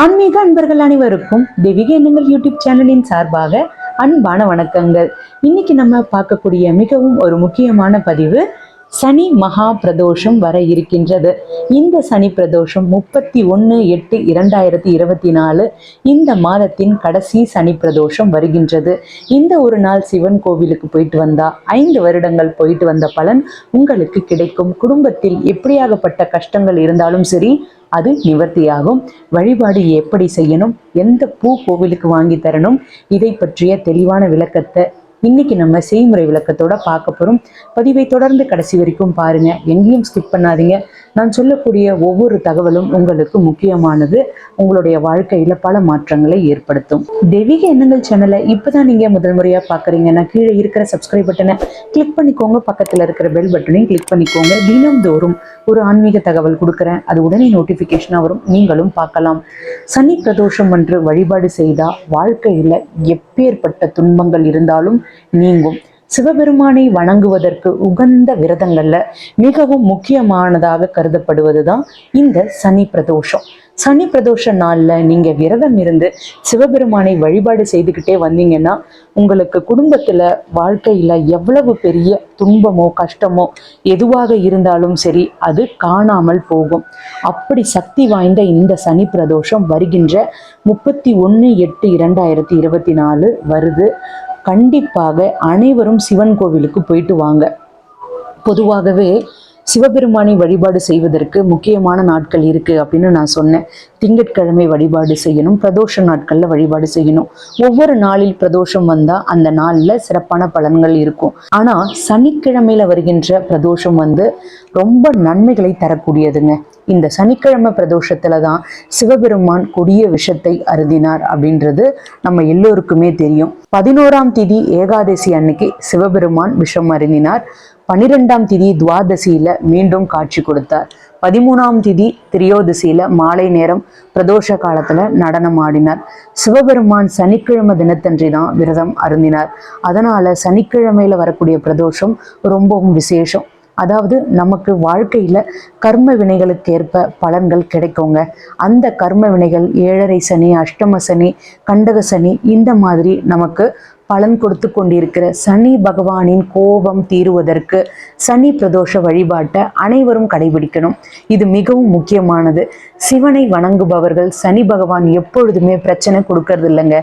ஆன்மீக அன்பர்கள் அனைவருக்கும் தெய்வீக எண்ணங்கள் யூடியூப் சேனலின் சார்பாக அன்பான வணக்கங்கள். இன்னைக்கு நம்ம பார்க்கக்கூடிய மிகவும் ஒரு முக்கியமான பதிவு சனி மகா பிரதோஷம் வர இருக்கின்றது. இந்த சனி பிரதோஷம் முப்பத்தி ஒன்று எட்டு இரண்டாயிரத்தி இருபத்தி நாலு இந்த மாதத்தின் கடைசி சனி பிரதோஷம் வருகின்றது. இந்த ஒரு நாள் சிவன் கோவிலுக்கு போயிட்டு வந்தா ஐந்து வருடங்கள் போயிட்டு வந்த பலன் உங்களுக்கு கிடைக்கும். குடும்பத்தில் எப்படியாகப்பட்ட கஷ்டங்கள் இருந்தாலும் சரி அது நிவர்த்தியாகும். வழிபாடு எப்படி செய்யணும்? எந்த பூ கோவிலுக்கு வாங்கி தரணும்? இதை பற்றிய தெளிவான விளக்கத்தை இன்னைக்கு நம்ம செய்முறை விளக்கத்தோட பார்க்க போறோம். பதிவை தொடர்ந்து கடைசி வரைக்கும் பாருங்க. எங்கேயும் ஸ்கிப் பண்ணாதீங்க. நான் சொல்லக்கூடிய ஒவ்வொரு தகவலும் உங்களுக்கு முக்கியமானது. உங்களுடைய வாழ்க்கையில பல மாற்றங்களை ஏற்படுத்தும். தெய்வீக எண்ணங்கள் சேனலை இப்பதான் நீங்க முதல் முறையா பாக்குறீங்கன்னா கீழே இருக்கிற சப்ஸ்கிரைப் பட்டனை கிளிக் பண்ணிக்கோங்க. பக்கத்துல இருக்கிற பெல் பட்டனையும் கிளிக் பண்ணிக்கோங்க. தினம்தோறும் ஒரு ஆன்மீக தகவல் கொடுக்குறேன். அது உடனே நோட்டிஃபிகேஷனாக வரும். நீங்களும் பார்க்கலாம். சனி பிரதோஷம் என்று வழிபாடு செய்தால் வாழ்க்கையில எப்பேற்பட்ட துன்பங்கள் இருந்தாலும் நீங்கும். சிவபெருமானை வணங்குவதற்கு உகந்த விரதங்கள்ல மிகவும் முக்கியமானதாக கருதப்படுவதுதான் இந்த சனி பிரதோஷம். சனி பிரதோஷ நாளில் நீங்கள் விரதம் இருந்து சிவபெருமானை வழிபாடு செய்துக்கிட்டே வந்தீங்கன்னா உங்களுக்கு குடும்பத்தில் வாழ்க்கையில் எவ்வளவு பெரிய துன்பமோ கஷ்டமோ எதுவாக இருந்தாலும் சரி அது காணாமல் போகும். அப்படி சக்தி வாய்ந்த இந்த சனி பிரதோஷம் வருகின்ற முப்பத்தி ஒன்று எட்டு இரண்டாயிரத்தி இருபத்தி நாலு வருது. கண்டிப்பாக அனைவரும் சிவன் கோவிலுக்கு போயிட்டு வாங்க. பொதுவாகவே சிவபெருமானை வழிபாடு செய்வதற்கு முக்கியமான நாட்கள் இருக்கு அப்படின்னு நான் சொன்னேன். திங்கட்கிழமை வழிபாடு செய்யணும் பிரதோஷ நாட்கள்ல வழிபாடு செய்யணும். ஒவ்வொரு நாளில் பிரதோஷம் வந்தா அந்த நாள்ல சிறப்பான பலன்கள் இருக்கும். ஆனா சனிக்கிழமையில் வருகின்ற பிரதோஷம் வந்து ரொம்ப நன்மைகளை தரக்கூடியதுங்க. இந்த சனிக்கிழமை பிரதோஷத்தில் தான் சிவபெருமான் கொடிய விஷத்தை அருந்தினார் அப்படின்றது நம்ம எல்லோருக்குமே தெரியும். பதினோராம் திதி ஏகாதசி அன்னைக்கு சிவபெருமான் விஷம் அருந்தினார். பனிரெண்டாம் திதி துவாதசியில மீண்டும் காட்சி கொடுத்தார். பதிமூணாம் திதி திரியோதசியில மாலை நேரம் பிரதோஷ காலத்துல நடனம் ஆடினார் சிவபெருமான் சனிக்கிழமை தினத்தன்றி தான் விரதம் அருந்தினார். அதனால சனிக்கிழமையில வரக்கூடிய பிரதோஷம் ரொம்பவும் விசேஷம். அதாவது நமக்கு வாழ்க்கையில கர்ம வினைகளுக்கு ஏற்ப பலன்கள் கிடைக்குங்க. அந்த கர்ம வினைகள் ஏழரை சனி அஷ்டம சனி கண்டக சனி இந்த மாதிரி நமக்கு பலன் கொடுத்து கொண்டிருக்கிற சனி பகவானின் கோபம் தீருவதற்கு சனி பிரதோஷ வழிபாட்டை அனைவரும் கடைபிடிக்கணும். இது மிகவும் முக்கியமானது. சிவனை வணங்குபவர்கள் சனி பகவான் எப்பொழுதுமே பிரச்சனை கொடுக்கறது இல்லைங்க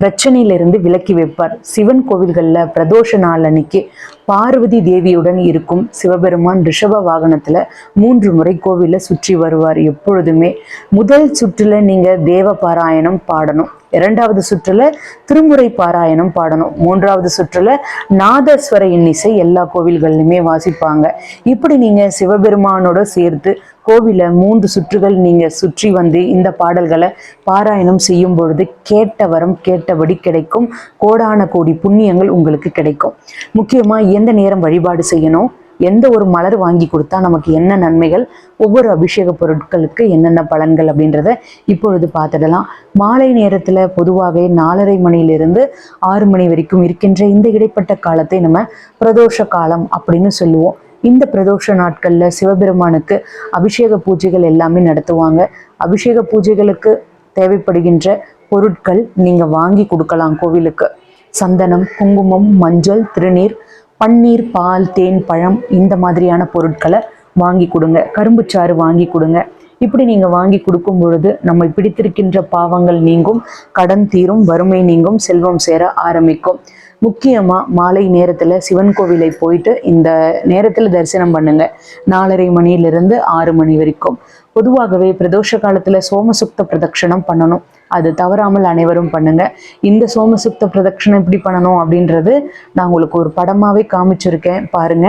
பிரச்சனையிலிருந்து விலக்கி வைப்பார். சிவன் கோவில்கள்ல பிரதோஷ நாள் அன்னைக்கு பார்வதி தேவியுடன் இருக்கும் சிவபெருமான் ரிஷப வாகனத்துல மூன்று முறை கோவிலை சுற்றி வருவார் எப்பொழுதுமே. முதல் சுற்றுல நீங்கள் தேவ பாராயணம் பாடணும். இரண்டாவது சுற்றுல திருமுறை பாராயணம் பாடணும். மூன்றாவது சுற்றுல நாதஸ்வர இன்னிசை எல்லா கோவில்கள்லையுமே வாசிப்பாங்க. இப்படி நீங்க சிவபெருமானோட சேர்த்து கோவிலை மூன்று சுற்றுகள் நீங்கள் சுற்றி வந்து இந்த பாடல்களை பாராயணம் செய்யும் பொழுது கேட்ட வரம் கேட்டபடி கிடைக்கும். கோடான கோடி புண்ணியங்கள் உங்களுக்கு கிடைக்கும். முக்கியமாக எந்த நேரம் வழிபாடு செய்யணும்? எந்த ஒரு மலர் வாங்கி கொடுத்தா நமக்கு என்ன நன்மைகள்? ஒவ்வொரு அபிஷேக பொருட்களுக்கு என்னென்ன பலன்கள் அப்படின்றத இப்பொழுது பார்த்துடலாம். மாலை நேரத்தில் பொதுவாகவே நாலரை மணியிலிருந்து ஆறு மணி வரைக்கும் இருக்கின்ற இந்த இடைப்பட்ட காலத்தை நம்ம பிரதோஷ காலம் அப்படின்னு சொல்லுவோம். இந்த பிரதோஷ நாட்களில் சிவபெருமானுக்கு அபிஷேக பூஜைகள் எல்லாமே நடத்துவாங்க. அபிஷேக பூஜைகளுக்கு தேவைப்படுகின்ற பொருட்கள் நீங்கள் வாங்கி கொடுக்கலாம் கோவிலுக்கு. சந்தனம் குங்குமம் மஞ்சள் திருநீர் பன்னீர் பால் தேன் பழம் இந்த மாதிரியான பொருட்களை வாங்கி கொடுங்க. கரும்புச்சாறு வாங்கி கொடுங்க. இப்படி நீங்கள் வாங்கி கொடுக்கும் பொழுது நம்ம பிடித்திருக்கின்ற பாவங்கள் நீங்கும் கடன் தீரும் வறுமை நீங்கும் செல்வம் சேர ஆரம்பிக்கும். முக்கியமாக மாலை நேரத்தில் சிவன் கோவிலை போயிட்டு இந்த நேரத்தில் தரிசனம் பண்ணுங்க. நாலரை மணியிலிருந்து ஆறு மணி வரைக்கும். பொதுவாகவே பிரதோஷ காலத்தில் சோமசுக்த பிரதட்சணம் பண்ணணும். அது தவறாமல் அனைவரும் பண்ணுங்க. இந்த சோமசுக்த பிரதட்சணம் எப்படி பண்ணணும் அப்படின்றது நான் உங்களுக்கு ஒரு படமாவே காமிச்சிருக்கேன். பாருங்க.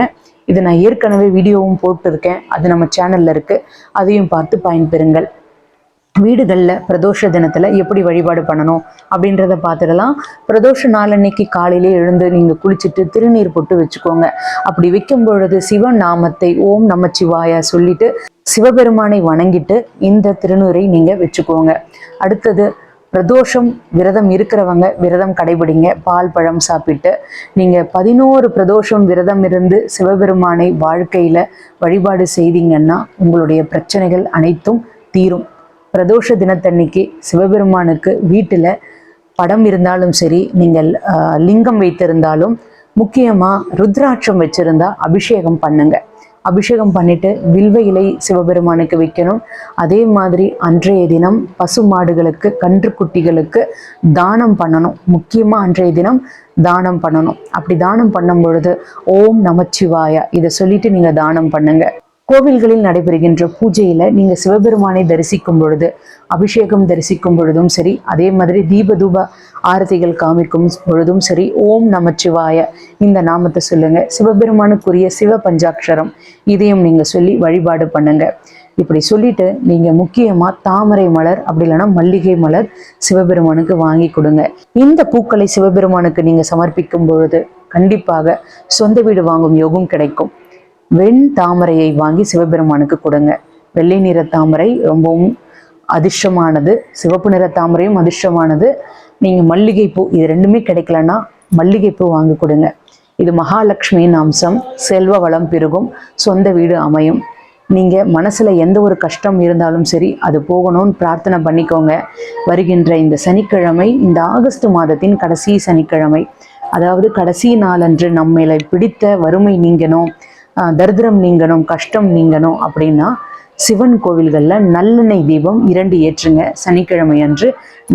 இது நான் ஏற்கனவே வீடியோவும் போட்டிருக்கேன். அது நம்ம சேனல்ல இருக்கு. அதையும் பார்த்து பயன்பெறுங்கள். வீடுகளில் பிரதோஷ தினத்தில் எப்படி வழிபாடு பண்ணணும் அப்படின்றத பார்த்துடலாம். பிரதோஷ நாளன்னைக்கு காலையிலே எழுந்து நீங்கள் குளிச்சுட்டு திருநீர் போட்டு வச்சுக்கோங்க. அப்படி வைக்கும் பொழுது சிவன் நாமத்தை ஓம் நமச்சிவாய சொல்லிட்டு சிவபெருமானை வணங்கிட்டு இந்த திருநூரை நீங்கள் வச்சுக்கோங்க. அடுத்தது பிரதோஷம் விரதம் இருக்கிறவங்க விரதம் கடைபிடிங்க. பால் பழம் சாப்பிட்டு நீங்கள் பதினோரு பிரதோஷம் விரதம் இருந்து சிவபெருமானை வாழ்க்கையில் வழிபாடு செய்தீங்கன்னா உங்களுடைய பிரச்சனைகள் அனைத்தும் தீரும். பிரதோஷ தினத்தன்னைக்கு சிவபெருமானுக்கு வீட்டில் படம் இருந்தாலும் சரி நீங்கள் லிங்கம் வைத்திருந்தாலும் முக்கியமாக ருத்ராட்சம் வச்சுருந்தா அபிஷேகம் பண்ணுங்க. அபிஷேகம் பண்ணிட்டு வில்வ இலை சிவபெருமானுக்கு வைக்கணும். அதே மாதிரி அன்றைய தினம் பசு மாடுகளுக்கு கன்றுக்குட்டிகளுக்கு தானம் பண்ணணும். முக்கியமாக அன்றைய தினம் தானம் பண்ணணும். அப்படி தானம் பண்ணும் பொழுது ஓம் நமச்சிவாயா இதை சொல்லிட்டு நீங்கள் தானம் பண்ணுங்கள் கோவில்களில் நடைபெறுகின்ற பூஜையில நீங்க சிவபெருமானை தரிசிக்கும் பொழுது அபிஷேகம் தரிசிக்கும் பொழுதும் சரி அதே மாதிரி தீப தூப ஆரத்திகள் காமிக்கும் பொழுதும் சரி ஓம் நமச்சிவாய இந்த நாமத்தை சொல்லுங்க. சிவபெருமானுக்குரிய சிவ பஞ்சாட்சரம் இதையும் நீங்க சொல்லி வழிபாடு பண்ணுங்க. இப்படி சொல்லிட்டு நீங்க முக்கியமா தாமரை மலர் அப்படி இல்லைன்னா மல்லிகை மலர் சிவபெருமானுக்கு வாங்கி கொடுங்க. இந்த பூக்களை சிவபெருமானுக்கு நீங்க சமர்ப்பிக்கும் பொழுது கண்டிப்பாக சொந்த வீடு வாங்கும் யோகம் கிடைக்கும். வெண் தாமரையை வாங்கி சிவபெருமானுக்கு கொடுங்க. வெள்ளை நிற தாமரை ரொம்பவும் அதிர்ஷ்டமானது. சிவப்பு நிற தாமரையும் அதிர்ஷ்டமானது. நீங்கள் மல்லிகைப்பூ இது ரெண்டுமே கிடைக்கலன்னா மல்லிகைப்பூ வாங்கி கொடுங்க. இது மகாலட்சுமியின் அம்சம். செல்வ வளம் பெருகும். சொந்த வீடு அமையும். நீங்கள் மனசில் எந்த ஒரு கஷ்டம் இருந்தாலும் சரி அது போகணும்னு பிரார்த்தனை பண்ணிக்கோங்க. வருகின்ற இந்த சனிக்கிழமை இந்த ஆகஸ்ட் மாதத்தின் கடைசி சனிக்கிழமை அதாவது கடைசி நாளன்று நம்மளை பிடித்த வறுமை நீங்கணும். தரித்திரம் நீங்கணும் கஷ்டம் நீங்கணும் அப்படின்னா சிவன் கோவில்களில் நல்லெண்ணெய் தீபம் இரண்டு ஏற்றுங்க. சனிக்கிழமை அன்று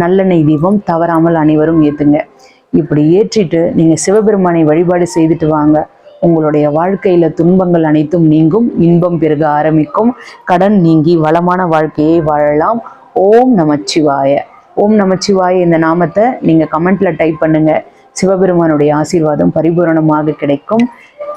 நல்லெண்ணெய் தீபம் தவறாமல் அனைவரும் ஏற்றுங்க இப்படி ஏற்றிட்டு நீங்கள் சிவபெருமானை வழிபாடு செய்துட்டு வாங்க. உங்களுடைய வாழ்க்கையில துன்பங்கள் அனைத்தும் நீங்கும். இன்பம் பெருக ஆரம்பிக்கும். கடன் நீங்கி வளமான வாழ்க்கையை வாழலாம். ஓம் நமச்சிவாய. ஓம் நமச்சிவாய இந்த நாமத்தை நீங்க கமெண்ட்ல டைப் பண்ணுங்க. சிவபெருமானுடைய ஆசீர்வாதம் பரிபூரணமாக கிடைக்கும்.